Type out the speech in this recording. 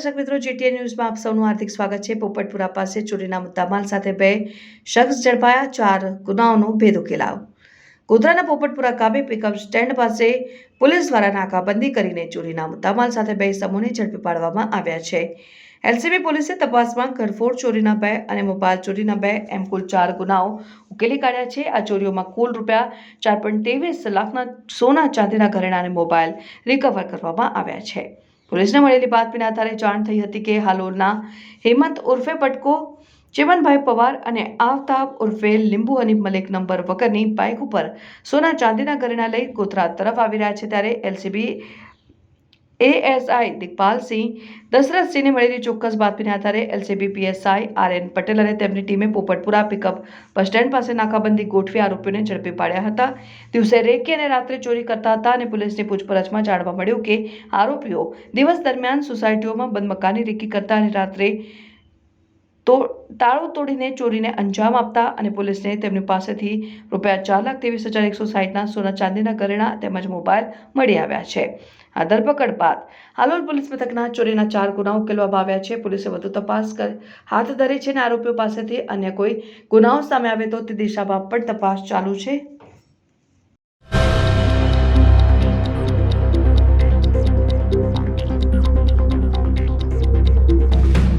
દર્શક મિત્રો જીટીએ ન્યૂઝમાં આપ સૌનું હાર્દિક સ્વાગત છે. પોપટપુરા પાસે ચોરીના મુદ્દામાલ સાથે બે શખ્સ ઝડપાયા, ચાર ગુનાઓનો ભેદ ઉકેલાવ ગોધરાના પોપટપુરા કાબે પિકઅપ સ્ટેન્ડ પાસે પોલીસ દ્વારા નાકાબંધી કરીને ચોરીના મુદ્દામાલ સાથે બે સમૂહને ઝડપી પાડવામાં આવ્યા છે. એલસીબી પોલીસે તપાસમાં ઘરફોડ ચોરીના બે અને મોબાઈલ ચોરીના બે એમ કુલ ચાર ગુનાઓ ઉકેલી કાઢ્યા છે. આ ચોરીઓમાં કુલ રૂપિયા ચાર પોઈન્ટ ત્રેવીસ લાખના સોના ચાંદીના ઘરેણા અને મોબાઈલ રિકવર કરવામાં આવ્યા છે. પોલીસને મળેલી બાતમીના આધારે જાણ થઈ હતી કે હાલોરના હેમંત ઉર્ફે પટકો ચિમનભાઈ પવાર અને આફતાબ ઉર્ફે લીંબુ અને મલિક નંબર વગરની બાઇક ઉપર સોના ચાંદીના ઘરેણા લઈ ગોધરા તરફ આવી રહ્યા છે ત્યારે એલસીબી એએસઆઈ દિગપાલસિંહ દશરથસિંહને મળેલી ચોક્કસ બાતમીને આધારે એલસીબી પીએસઆઈ આર પટેલ અને તેમની ટીમે પોપટપુરા પિકઅપ બસ સ્ટેન્ડ પાસે નાકાબંધી ગોઠવી આરોપીઓને ઝડપી પાડ્યા હતા દિવસે રેકી અને રાત્રે ચોરી કરતા હતા અને પોલીસની પૂછપરછમાં જાણવા મળ્યું કે આરોપીઓ દિવસ દરમિયાન સોસાયટીઓમાં બંધ મકાની રેકી કરતા અને રાત્રે તો તાળું તોડીને ચોરીને અંજામ આપતા અને પોલીસને તેમની પાસેથી રૂપિયા ચાર લાખ ત્રેવીસ હજાર એકસો સાઠના સોના ચાંદીના ઘરેણા તેમજ મોબાઈલ મળી આવ્યા છે. આ ધરપકડ બાદ હાલોલ પોલીસ મથકના ચોરીના ચાર ગુનાઓ ઉકેલવામાં આવ્યા છે. પોલીસે વધુ તપાસ હાથ ધરી છે અને આરોપીઓ પાસેથી અન્ય કોઈ ગુનાઓ સામે આવે તો તે દિશામાં પણ તપાસ ચાલુ છે.